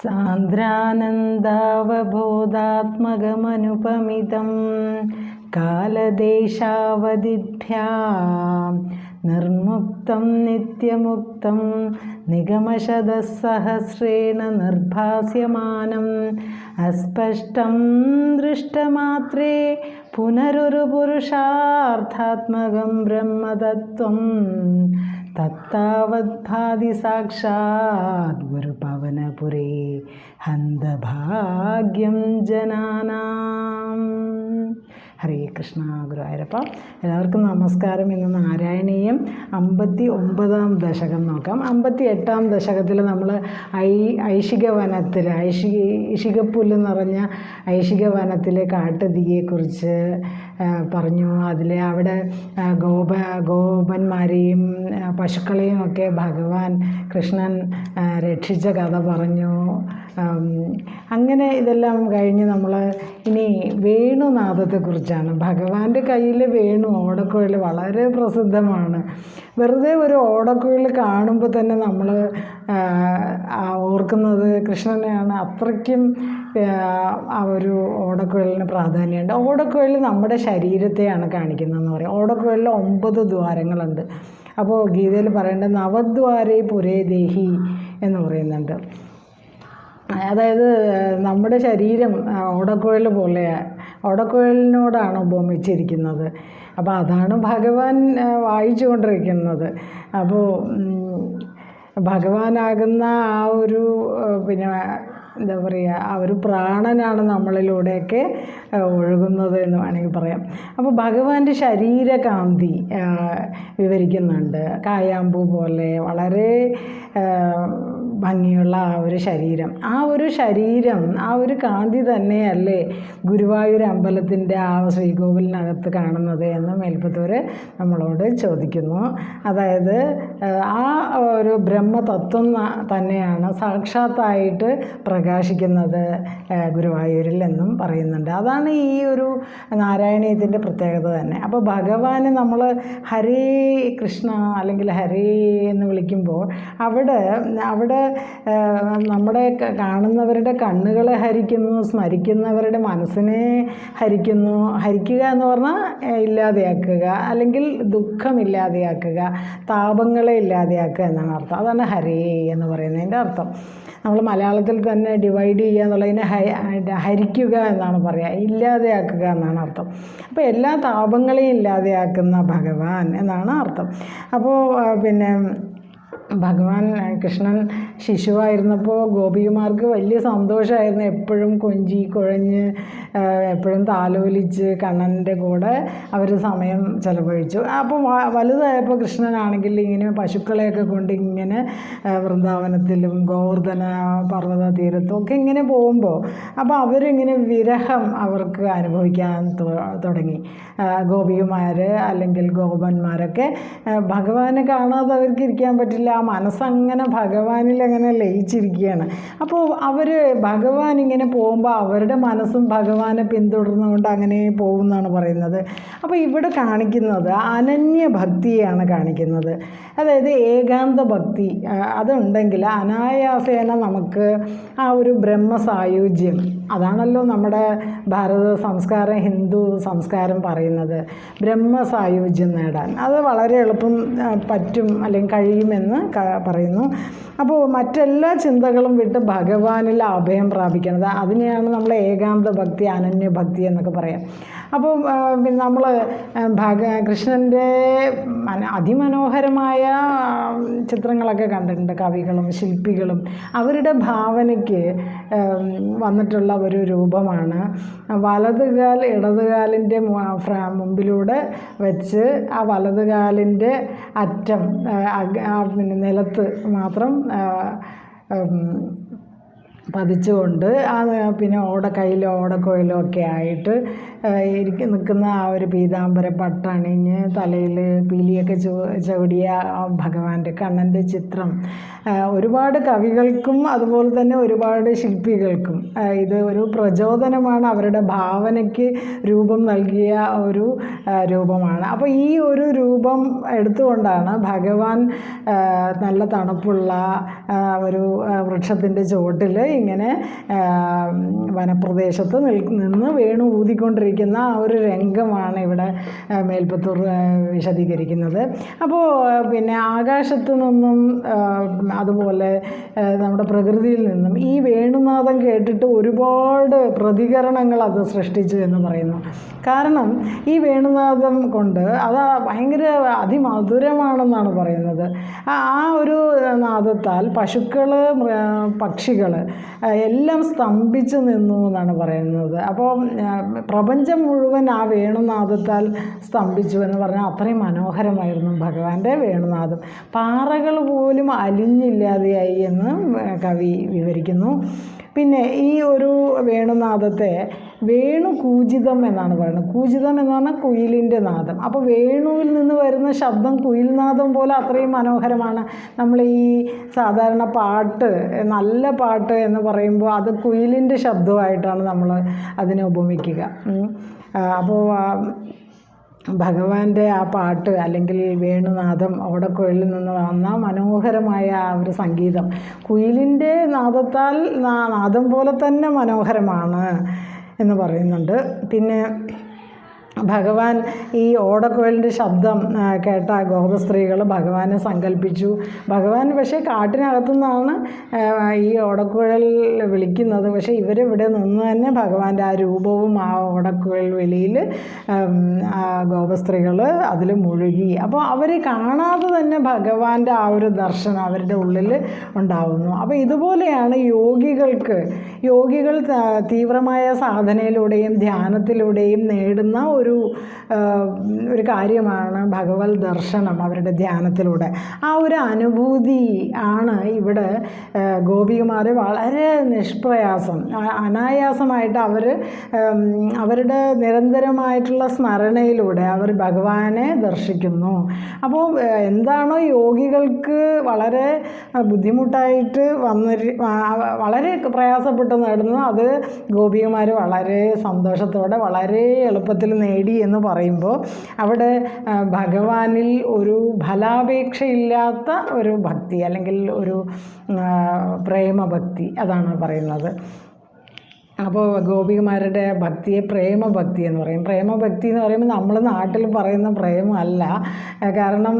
സാന്ദ്രാനന്ദാവബോധാത്മകമനുപമിതം കാലദേശാവധിഭ്യാം നിർമുക്തം നിത്യമുക്തം നിഗമശതസഹസ്രേണ നിർഭാസ്യമാനം അസ്പഷ്ടം ദൃഷ്ടമാത്രേ പുനരൊരു പുരുഷാർത്ഥാത്മകം ബ്രഹ്മതത്വം തത്താവദ്ഭാതി സാക്ഷാത് ഗുരുപവനപുരേ ഹന്തഭാഗ്യം ജനാനാം. ഹരേ കൃഷ്ണ ഗുരുവായൂരപ്പ എല്ലാവർക്കും നമസ്കാരം. ഇന്ന് നാരായണീയം അമ്പത്തി ഒമ്പതാം ദശകം നോക്കാം. അമ്പത്തി എട്ടാം ദശകത്തിൽ നമ്മൾ ഐ ഐഷിക വനത്തിൽ ഐഷിക ഇഷികപ്പുല്ല് നിറഞ്ഞ ഐഷിക വനത്തിലെ കാട്ടുതീയെക്കുറിച്ച് പറഞ്ഞു. അതിൽ അവിടെ ഗോപ ഗോപന്മാരെയും പശുക്കളെയും ഒക്കെ ഭഗവാൻ കൃഷ്ണൻ രക്ഷിച്ച കഥ പറഞ്ഞു. അങ്ങനെ ഇതെല്ലാം കഴിഞ്ഞ് നമ്മൾ ഇനി വേണുനാഥത്തെക്കുറിച്ചാണ്. ഭഗവാന്റെ കയ്യിൽ വേണു ഓടക്കുഴൽ വളരെ പ്രസിദ്ധമാണ്. വെറുതെ ഒരു ഓടക്കുഴൽ കാണുമ്പോൾ തന്നെ നമ്മൾ ഓർക്കുന്നത് കൃഷ്ണനെയാണ്. അത്രയ്ക്കും ആ, ഒരു ഓടക്കുഴലിന് പ്രാധാന്യമുണ്ട്. ഓടക്കുഴൽ നമ്മുടെ ശരീരത്തെയാണ് കാണിക്കുന്നതെന്ന് പറയും. ഓടക്കുഴലിൽ ഒമ്പത് ദ്വാരങ്ങളുണ്ട്. അപ്പോൾ ഗീതയിൽ പറയേണ്ടത് നവദ്വാരേ പുരേ ദേഹി എന്ന് പറയുന്നുണ്ട്. അതായത് നമ്മുടെ ശരീരം ഓടക്കുഴൽ പോലെ ഓടക്കുഴലിനോടാണ് ഉപമിച്ചിരിക്കുന്നത്. അപ്പോൾ അതാണ് ഭഗവാൻ വായിച്ചു കൊണ്ടിരിക്കുന്നത് അപ്പോൾ ഭഗവാനാകുന്ന ആ ഒരു പിന്നെ എന്താ പറയുക ആ ഒരു പ്രാണനാണ് നമ്മളിലൂടെയൊക്കെ ഒഴുകുന്നത് എന്ന് വേണമെങ്കിൽ പറയാം. അപ്പോൾ ഭഗവാന്റെ ശരീരകാന്തി വിവരിക്കുന്നുണ്ട്. കായാമ്പൂ പോലെ വളരെ ഭംഗിയുള്ള ആ ഒരു ശരീരം. ആ ഒരു ശരീരം ആ ഒരു കാന്തി തന്നെയല്ലേ ഗുരുവായൂർ അമ്പലത്തിന്റെ ആ ശ്രീകോവിലിനകത്ത് കാണുന്നത് എന്ന് മേൽപ്പത്തൂർ നമ്മളോട് ചോദിക്കുന്നു. അതായത് ആ ഒരു ബ്രഹ്മതത്വം തന്നെയാണ് സാക്ഷാത്തായിട്ട് പ്രകാശിക്കുന്നത് ഗുരുവായൂരിൽ എന്നും പറയുന്നുണ്ട്. അതാണ് ഈ ഒരു നാരായണീയത്തിന്റെ പ്രത്യേകത തന്നെ. അപ്പോൾ ഭഗവാന് നമ്മൾ ഹരേ കൃഷ്ണ അല്ലെങ്കിൽ ഹരേ എന്ന് വിളിക്കുമ്പോൾ അവിടെ അവിടെ നമ്മുടെ കാണുന്നവരുടെ കണ്ണുകളെ ഹരിക്കുന്നു സ്മരിക്കുന്നവരുടെ മനസ്സിനെ ഹരിക്കുന്നു. ഹരിക്കുക എന്ന് പറഞ്ഞാൽ ഇല്ലാതെയാക്കുക. അല്ലെങ്കിൽ ദുഃഖം ഇല്ലാതെയാക്കുക താപങ്ങളെ ഇല്ലാതെയാക്കുക എന്നാണ് അർത്ഥം. അതാണ് ഹരേ എന്ന് പറയുന്നതിന്റെ അർത്ഥം. നമ്മൾ മലയാളത്തിൽ തന്നെ ഡിവൈഡ് ചെയ്യുക എന്നുള്ളതിനെ ഹരിക്കുക എന്നാണ് പറയുക. ഇല്ലാതെയാക്കുക എന്നാണ് അർത്ഥം. അപ്പോൾ എല്ലാ താപങ്ങളെയും ഇല്ലാതെയാക്കുന്ന ഭഗവാൻ എന്നാണ് അർത്ഥം. അപ്പോൾ പിന്നെ ഭഗവാൻ കൃഷ്ണൻ ശിശുവായിരുന്നപ്പോൾ ഗോപികമാർക്ക് വലിയ സന്തോഷമായിരുന്നു എപ്പോഴും കൊഞ്ചി കുഴഞ്ഞ് എപ്പോഴും താലോലിച്ച് കണ്ണന്റെ കൂടെ അവർ സമയം ചിലവഴിച്ചു. അപ്പോൾ വലുതായപ്പോൾ കൃഷ്ണനാണെങ്കിൽ ഇങ്ങനെ പശുക്കളെയൊക്കെ കൊണ്ട് ഇങ്ങനെ വൃന്ദാവനത്തിലും ഗോവർദ്ധന പർവത തീരത്തും ഒക്കെ ഇങ്ങനെ പോകുമ്പോൾ അപ്പോൾ അവരിങ്ങനെ വിരഹം അവർക്ക് അനുഭവിക്കാൻ തുടങ്ങി. ഗോപികമാർ അല്ലെങ്കിൽ ഗോപന്മാരൊക്കെ ഭഗവാനെ കാണാതെ അവർക്ക് ഇരിക്കാൻ പറ്റില്ല. മനസ്സങ്ങനെ ഭഗവാനിൽ അങ്ങനെ ലയിച്ചിരിക്കുകയാണ്. അപ്പോൾ അവർ ഭഗവാൻ ഇങ്ങനെ പോകുമ്പോൾ അവരുടെ മനസ്സും ഭഗവാനെ പിന്തുടർന്നുകൊണ്ട് അങ്ങനെ പോകുമെന്നാണ് പറയുന്നത്. അപ്പോൾ ഇവിടെ കാണിക്കുന്നത് അനന്യ ഭക്തിയാണ് കാണിക്കുന്നത്. അതായത് ഏകാന്ത ഭക്തി അതുണ്ടെങ്കിൽ അനായാസേന നമുക്ക് ആ ഒരു ബ്രഹ്മസായുജ്യം അതാണല്ലോ നമ്മുടെ ഭാരത സംസ്കാരം ഹിന്ദു സംസ്കാരം പറയുന്നത് ബ്രഹ്മസായുജ്യം നേടാൻ. അത് വളരെ എളുപ്പം പറ്റും അല്ലെങ്കിൽ കഴിയുമെന്ന് പറയുന്നു. അപ്പോൾ മറ്റെല്ലാ ചിന്തകളും വിട്ട് ഭഗവാനിൽ അഭയം പ്രാപിക്കുന്നത് അതിനെയാണ് നമ്മൾ ഏകാന്ത ഭക്തി അനന്യ ഭക്തി എന്നൊക്കെ പറയാം അപ്പോൾ നമ്മൾ ഭഗ കൃഷ്ണന്റെ അതിമനോഹരമായ ചിത്രങ്ങളൊക്കെ കണ്ടിട്ടുണ്ട്. കവികളും ശില്പികളും. അവരുടെ ഭാവനയ്ക്ക് വന്നിട്ടുള്ള ഒരു രൂപമാണ്. വലതുകാൽ ഇടതുകാലിന്റെ മുമ്പിലൂടെ വെച്ച് ആ വലതുകാലിന്റെ അറ്റം പിന്നെ നിലത്ത് മാത്രം പതിച്ചുകൊണ്ട് ആ പിന്നെ ഓടക്കൈയിലോ ഓടക്കോയിലോ ഒക്കെ ആയിട്ട് ഇരിക്ക നിൽക്കുന്ന ആ ഒരു പീതാംബര പട്ടണിഞ്ഞ് തലയിൽ പീലിയൊക്കെ ചു ചവിടിയ ഭഗവാന്റെ കണ്ണന്റെ ചിത്രം. ഒരുപാട് കവികൾക്കും അതുപോലെ തന്നെ ഒരുപാട് ശില്പികൾക്കും ഇത് ഒരു പ്രചോദനമാണ് അവരുടെ ഭാവനയ്ക്ക് രൂപം നൽകിയ ഒരു രൂപമാണ്. അപ്പോൾ ഈ ഒരു രൂപം എടുത്തുകൊണ്ടാണ് ഭഗവാൻ നല്ല തണുപ്പുള്ള ഒരു വൃക്ഷത്തിന്റെ ചുവട്ടിൽ ഇങ്ങനെ വനപ്രദേശത്ത് നിൽ നിന്ന് വേണു ഊതിക്കൊണ്ടിരിക്കുന്ന ആ ഒരു രംഗമാണ് ഇവിടെ മേൽപ്പത്തൂർ വിശദീകരിക്കുന്നത്. അപ്പോൾ പിന്നെ ആകാശത്തു നിന്നും അതുപോലെ നമ്മുടെ പ്രകൃതിയിൽ നിന്നും ഈ വേണുനാഥം കേട്ടിട്ട് ഒരുപാട് പ്രതികരണങ്ങൾ അത് സൃഷ്ടിച്ചു എന്ന് പറയുന്നു. കാരണം ഈ വേണുനാഥം കൊണ്ട് അത് ഭയങ്കര അതിമധുരമാണെന്നാണ് പറയുന്നത്. ആ ഒരു നാദത്താൽ പശുക്കൾ പക്ഷികൾ എല്ലാം സ്തംഭിച്ചു നിന്നു എന്നാണ് പറയുന്നത്. അപ്പോൾ പ്രപഞ്ചം മുഴുവൻ ആ വേണുനാഥത്താൽ സ്തംഭിച്ചു എന്ന് പറഞ്ഞാൽ അത്രയും മനോഹരമായിരുന്നു ഭഗവാന്റെ വേണുനാഥം. പാറകൾ പോലും അലിഞ്ഞില്ലാതെയായി എന്ന് കവി വിവരിക്കുന്നു. പിന്നെ ഈ ഒരു വേണുനാദത്തെ വേണു കൂജിതം എന്നാണ് പറയുന്നത്. കൂജിതം എന്ന് പറഞ്ഞാൽ കുയിലിന്റെ നാദം. അപ്പോൾ വേണുവിൽ നിന്ന് വരുന്ന ശബ്ദം കുയിൽനാദം പോലെ അത്രയും മനോഹരമാണ്. നമ്മൾ ഈ സാധാരണ പാട്ട് നല്ല പാട്ട് എന്ന് പറയുമ്പോൾ അത് കുയിലിന്റെ ശബ്ദമായിട്ടാണ് നമ്മൾ അതിനെ ഉപമിക്കുക. അപ്പോൾ ഭഗവാന്റെ ആ പാട്ട് അല്ലെങ്കിൽ വേണുനാദം ഓടക്കുഴലിൽ നിന്ന് വന്ന മനോഹരമായ ആ ഒരു സംഗീതം. കുയിലിന്റെ നാദത്താൽ നാദം പോലെ തന്നെ മനോഹരമാണ്. എന്ന് പറയുന്നുണ്ട്. പിന്നെ ഭഗവാൻ ഈ ഓടക്കുഴലിന്റെ ശബ്ദം കേട്ട കേട്ട ഗോപസ്ത്രീകൾ ഭഗവാനെ സങ്കല്പിച്ചു. ഭഗവാൻ പക്ഷേ കാട്ടിനകത്തു നിന്നാണ് ഈ ഓടക്കുഴൽ വിളിക്കുന്നത്. പക്ഷേ ഇവരിവിടെ നിന്ന് തന്നെ ഭഗവാന്റെ ആ രൂപവും ആ ഓടക്കുഴൽ വെളിയിൽ ആ ഗോപസ്ത്രീകൾ അതിൽ മുഴുകി. അപ്പോൾ അവർ കാണാതെ തന്നെ ഭഗവാന്റെ ആ ഒരു ദർശനം അവരുടെ ഉള്ളിൽ ഉണ്ടാവുന്നു. അപ്പോൾ ഇതുപോലെയാണ് യോഗികൾക്ക്. യോഗികൾ തീവ്രമായ സാധനയിലൂടെയും ധ്യാനത്തിലൂടെയും നേടുന്ന ഒരു ആ, ഒരു കാര്യമാണ് ഭഗവത് ദർശനം അവരുടെ ധ്യാനത്തിലൂടെ. ആ ഒരു അനുഭൂതി ആണ് ഇവിടെ ഗോപികുമാർ വളരെ നിഷ്പ്രയാസം അനായാസമായിട്ട് അവർ അവരുടെ നിരന്തരമായിട്ടുള്ള സ്മരണയിലൂടെ അവർ ഭഗവാനെ ദർശിക്കുന്നു. അപ്പോൾ എന്താണോ യോഗികൾക്ക് വളരെ ബുദ്ധിമുട്ടായിട്ട് വന്നിരി വളരെ പ്രയാസപ്പെട്ട് നേടുന്നു അത് ഗോപികുമാർ വളരെ സന്തോഷത്തോടെ വളരെ എളുപ്പത്തിൽ നേടി എന്ന് പറയുമ്പോൾ അവിടെ ഭഗവാനിൽ ഒരു ഫലാപേക്ഷയില്ലാത്ത ഒരു ഭക്തി അല്ലെങ്കിൽ ഒരു പ്രേമഭക്തി അതാണ് പറയുന്നത്. അപ്പോൾ ഗോപികമാരുടെ ഭക്തിയെ പ്രേമഭക്തി എന്ന് പറയും. പ്രേമഭക്തി എന്ന് പറയുമ്പോൾ നമ്മൾ നാട്ടിൽ പറയുന്ന പ്രേമമല്ല. ആ, കാരണം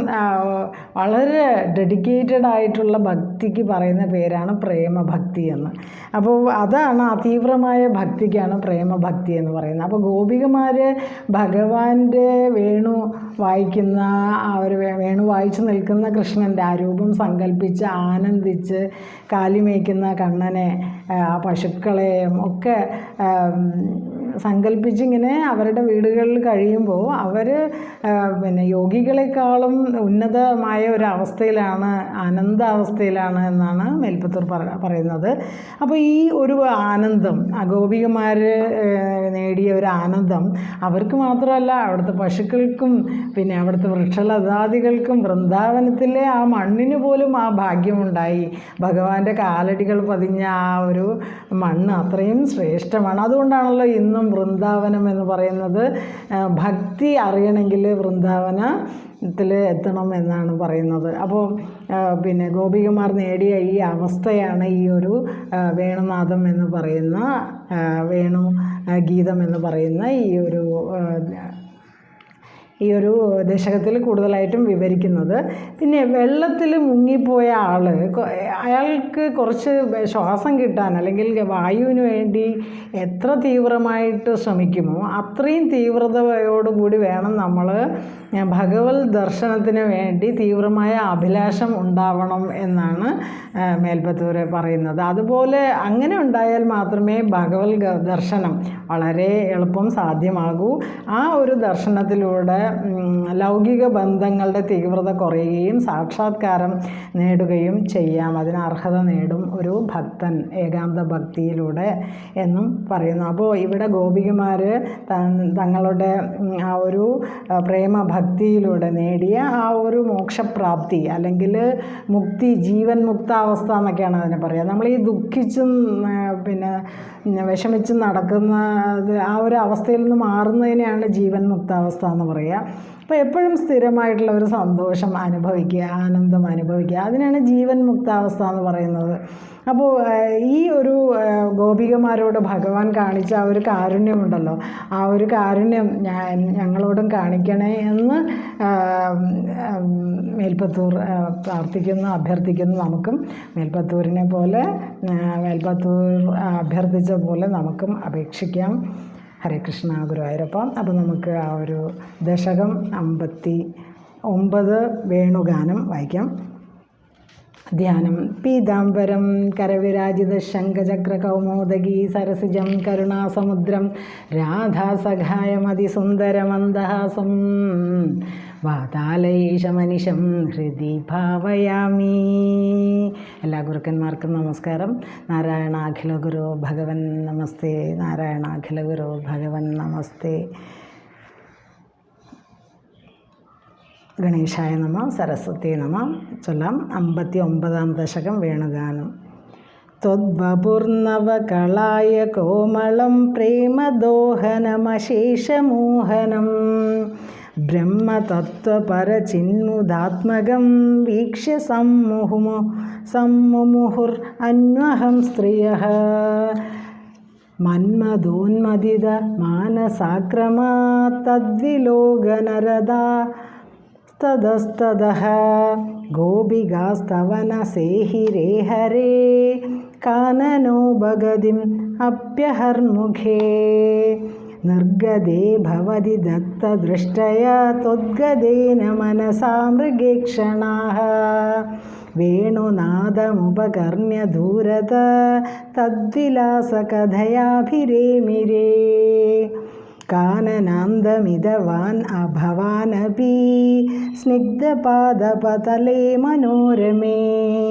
വളരെ ഡെഡിക്കേറ്റഡ് ആയിട്ടുള്ള ഭക്തിക്ക് പറയുന്ന പേരാണ് പ്രേമഭക്തി എന്ന്. അപ്പോൾ അതാണ് അതീവ്രമായ തീവ്രമായ ഭക്തിക്കാണ് പ്രേമഭക്തി എന്ന് പറയുന്നത്. അപ്പോൾ ഗോപികമാർ ഭഗവാന്റെ വേണു വായിക്കുന്ന ഒരു വേണു വായിച്ചു നിൽക്കുന്ന കൃഷ്ണന്റെ ആ രൂപം സങ്കല്പിച്ച് ആനന്ദിച്ച് കാലിമേയ്ക്കുന്ന കണ്ണനെ പശുക്കളെയും ഒക്കെ സങ്കല്പിച്ചിങ്ങനെ അവരുടെ വീടുകളിൽ കഴിയുമ്പോൾ അവർ പിന്നെ യോഗികളെക്കാളും ഉന്നതമായ ഒരു അവസ്ഥയിലാണ് ആനന്ദാവസ്ഥയിലാണ് എന്നാണ് മേൽപ്പത്തൂർ പറ- പറയുന്നത്. അപ്പോൾ ഈ ഒരു ആനന്ദം അഗോപികമാർ നേടിയ ഒരു ആനന്ദം അവർക്ക് മാത്രമല്ല അവിടുത്തെ പശുക്കൾക്കും പിന്നെ അവിടുത്തെ വൃക്ഷലതാദികൾക്കും വൃന്ദാവനത്തിലെ ആ മണ്ണിന് പോലും ആ ഭാഗ്യമുണ്ടായി. ഭഗവാന്റെ കാലടികൾ പതിഞ്ഞ ആ ഒരു മണ്ണ് അത്രയും ശ്രേഷ്ഠമാണ്. അതുകൊണ്ടാണല്ലോ ഇന്നും വൃന്ദാവനം എന്ന് പറയുന്നത് ഭക്തി അറിയണമെങ്കിൽ വൃന്ദാവനത്തിൽ എത്തണം എന്നാണ് പറയുന്നത്. അപ്പോൾ പിന്നെ ഗോപികമാർ നേടിയ ഈ അവസ്ഥയാണ് ഈ ഒരു വേണുനാഥം എന്ന് പറയുന്ന വേണു ഗീതം എന്ന് പറയുന്ന ഈ ഒരു ഈ ഒരു ദശകത്തിൽ കൂടുതലായിട്ടും വിവരിക്കുന്നത്. പിന്നെ വെള്ളത്തിൽ മുങ്ങിപ്പോയ ആൾ അയാൾക്ക് കുറച്ച് ശ്വാസം കിട്ടാൻ അല്ലെങ്കിൽ വായുവിന് വേണ്ടി എത്ര തീവ്രമായിട്ട് ശ്രമിക്കുമോ അത്രയും തീവ്രതയോടുകൂടി വേണം നമ്മൾ ഭഗവത് ദർശനത്തിന് വേണ്ടി തീവ്രമായ അഭിലാഷം ഉണ്ടാവണം എന്നാണ് മേൽപ്പത്തൂർ പറയുന്നത്. അതുപോലെ അങ്ങനെ ഉണ്ടായാൽ മാത്രമേ ഭഗവത് ദർശനം വളരെ എളുപ്പം സാധ്യമാകൂ. ആ ഒരു ദർശനത്തിലൂടെ ലൗകിക ബന്ധങ്ങളുടെ തീവ്രത കുറയുകയും സാക്ഷാത്കാരം നേടുകയും ചെയ്യാം. അതിന് അർഹത നേടും ഒരു ഭക്തൻ ഏകാന്ത ഭക്തിയിലൂടെ എന്നും പറയുന്നു. അപ്പോൾ ഇവിടെ ഗോപികമാർ തങ്ങളുടെ ആ ഒരു പ്രേമ പ്രേമഭക്തിയിലൂടെ നേടിയ ആ ഒരു മോക്ഷപ്രാപ്തി അല്ലെങ്കിൽ മുക്തി ജീവൻ മുക്താവസ്ഥ എന്നൊക്കെയാണ് അതിനെ പറയുക. നമ്മൾ ഈ ദുഃഖിച്ചും പിന്നെ വിഷമിച്ചും നടക്കുന്ന ആ ഒരു അവസ്ഥയിൽ നിന്ന് മാറുന്നതിനെയാണ് ജീവൻ മുക്താവസ്ഥ എന്ന് പറയുക. അപ്പോൾ എപ്പോഴും സ്ഥിരമായിട്ടുള്ള ഒരു സന്തോഷം അനുഭവിക്കുക ആനന്ദം അനുഭവിക്കുക. അതിനാണ് ജീവൻ മുക്താവസ്ഥ എന്ന് പറയുന്നത്. അപ്പോൾ ഈ ഒരു ഗോപികമാരോട് ഭഗവാൻ കാണിച്ച ആ ഒരു കാരുണ്യമുണ്ടല്ലോ. ആ ഒരു കാരുണ്യം ഞങ്ങളോടും കാണിക്കണേ എന്ന് മേൽപ്പത്തൂർ പ്രാർത്ഥിക്കുന്നു അഭ്യർത്ഥിക്കുന്നു നമുക്കും. മേൽപ്പത്തൂരിനെ പോലെ മേൽപ്പത്തൂർ അഭ്യർത്ഥിച്ച പോലെ നമുക്കും അപേക്ഷിക്കാം. ഹരേ കൃഷ്ണ ഗുരുവായൂരപ്പം. അപ്പോൾ നമുക്ക് ആ ഒരു ദശകം അമ്പത്തി ഒമ്പത് വേണുഗാനം വായിക്കാം. ധ്യാനം പീതാംബരം കരവിരാജിത ശംഖചക്ര കൗമോദഗീ സരസിജം കരുണാസമുദ്രം രാധാസഖായമതിസുന്ദരമന്ദഹാസം വാതാലയേശമനിശം ഹൃദി ഭാവയാമി. എല്ലാ ഗുരുക്കന്മാർക്കും നമസ്കാരം. നാരായണ അഖില ഗുരു ഭഗവൻ നമസ്തേ. നാരായണ അഖില ഗുരു ഭഗവൻ നമസ്തേ. ഗണേശായ നമ സരസ്വതി നമ. ചൊല്ലാം അമ്പത്തി ഒമ്പതാം ദശകം വേണുഗാനം. ത്വദ്വപുർനവകളായ കോമളം പ്രേമദോഹനമശേഷമോഹനം. ബ്രഹ്മതത്വപരചിന്മുദാത്മകം വീക്ഷ്യ സമ്മുഹുമു സമ്മുഹുർ അന്വഹം സ്ത്രിയഃ. മന്മദോന്മദിത മാനസാക്രമാ തദ്വിലോകനരദാ തതസ്തതഃ ഗോപികാസ്തവനസേഹിരേ ഹരേ കാനനോ ഭഗതിം അപ്യഹർമുഖേ. निर्गदे भवति दत्तदृष्टया त्वद्गदेन मनसा मृगेक्षणाः वेणुनादमुपकर्ण्य दूरत तद्विलासकथयाभिरेमिरे। काननान्दमिदवान् अभवानपि स्निग्धपादपतले मनोरमे।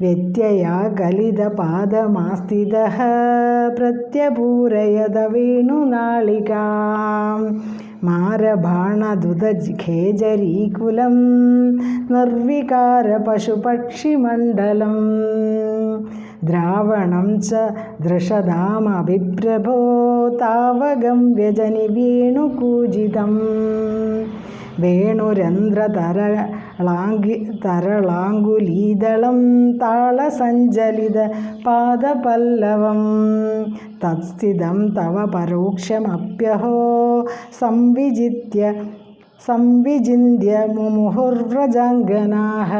വ്യത്യയാ ഗലിതപാദമാസ്ഥിതः പ്രത്യപൂരയത വേണുനാളികാം മാരബാണദുതഖേജരീകുലം നിർവികാരപശുപക്ഷിമണ്ഡലം. ദ്രാവണം ച ദൃഷതാമഭിപ്രഭോ താവകം വ്യജനി വേണുകൂജിതം വേണുരന്ധ്രതരളാങ്കി തരളാങ്കുലീതളം താളസഞ്ചലിത പാദപല്ലവം. തത്സ്ഥിതം തവ പരോക്ഷമപ്യഹോ. സംവിജിത്യ സംവിചിന്യ മുമുഹുർവ്രജാംഗനാः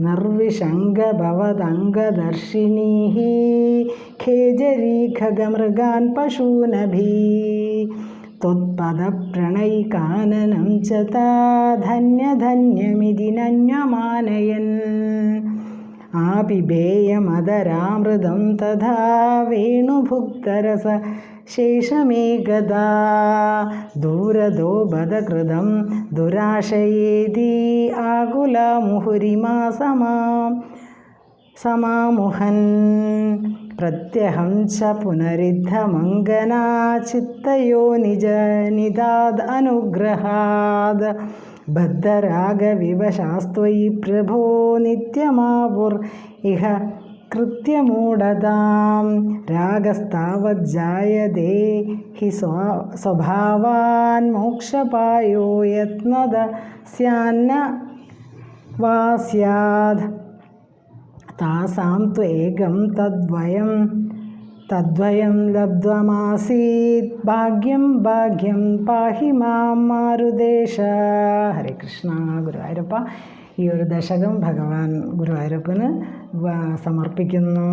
നിർവിഷംഗഭവദംഗദർശിനീः ഖേജരീഖഗമൃഗാൻ പശൂനഭി. त्वत्पदप्रणयिकाननं च ता धन्यधन्यमिति नन्यमानयन् आपिबेयमदरामृतं तथा वेणुभुक्तरस शेषमेकदा दूरदो बदकृतं दुराशयेदी आकुला मुहुरिमा समा समामुहन्। प्रत्यहं च पुनरिद्धमङ्गना चित्तयो निज निदाद् अनुग्रहाद्। बद्धरागविवशास्त्वयि प्रभो नित्यमापुर् इह कृत्यमूढतां। रागस्तावज्जायते हि स्व, स्वभावान् मोक्षपायो यत्नद स्यान्न वा स्यात् താസാം ത്വേകം തദ്വയം തദ്വയം ലബ്ധമാസീത് ഭാഗ്യം ഭാഗ്യം പാഹി മാം മാരുദേശ ഹരേ കൃഷ്ണ ഗുരുവായൂരപ്പ ഈ ഒരു ദശകം ഭഗവാൻ ഗുരുവായൂരപ്പന് സമർപ്പിക്കുന്നു.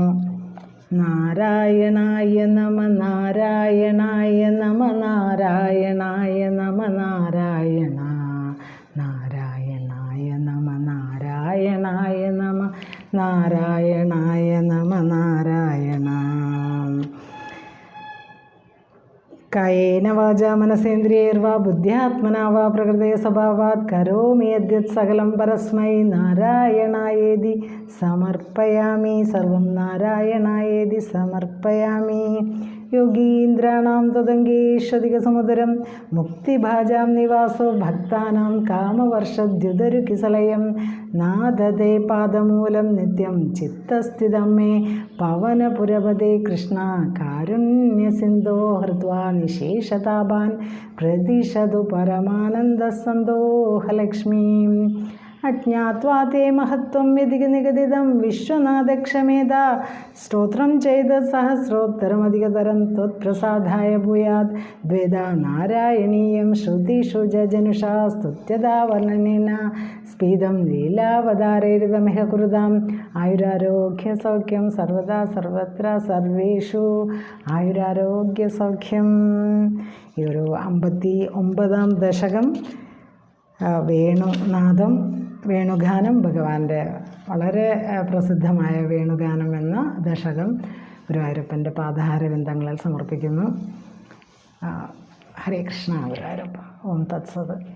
നാരായണായ നമ നാരായണായ നമ നാരായണായ നമ നാരായണ നാരായണായ നമ നാരായണ. നാരായണായ നമ നാരായണ. കായേന വാച മനസേന്ദ്രിയൈർവാ ബുദ്ധ്യാത്മനാ വാ പ്രകൃതേ സ്വഭാവാത് കരോമി യദ്യത് സകലം പരസ്മൈ നാരായണായേതി സമർപ്പയാമി. സർവം നാരായണായേതി സമർപ്പയാമി. യോഗീന്ദ്രാണാം തദംഗേഷധികസമുദരം. മുക്തിഭാജാം നിവാസോ ഭക്താനാം കാമവർഷദ്യുതരുകിസലയം. നാദതേ പാദമൂലം നിത്യം ചിത്തസ്ഥിതം മേ പവനപുരപദേ കൃഷ്ണ കാരുണ്യസിന്ധോ ഹൃത്വാ നിശേഷതാപാൻ. പ്രതിഷതു പരമാനന്ദസന്തോഹലക്ഷ്മീം. അജ്ഞാത്വാ തേ മഹത്വം യതിക നിഗദിതം വിശ്വനാഥക്ഷമേത സ്തോത്രം ചെയ്ത് സഹസ്രോത്തരമധികതരം ത്വത്പ്രസാദായ ഭൂയാത്. ദ്വേദ നാരായണീയം ശ്രുതിഷു ജനുഷാ സ്തുത്യതാ വർണനേന സ്പീതം ലീലാവതാരൈരിതമിഹ കുരുതാം ആയുരാരോഗ്യസൗഖ്യം സർവദാ സർവത്ര സർവേഷു. ആയുരാരോഗ്യസൗഖ്യം. ഈ ഒരു അമ്പത്തി ഒമ്പതാം ദശകം വേണുനാഥം വേണുഗാനം ഭഗവാന്റെ വളരെ പ്രസിദ്ധമായ വേണുഗാനം എന്ന ദശകം ഗുരുവായൂരപ്പന്റെ പാദഹാരവിന്ദങ്ങളിൽ സമർപ്പിക്കുന്നു. ഹരേ കൃഷ്ണ ഗുരുവായൂരപ്പ. ഓം തത്സത്.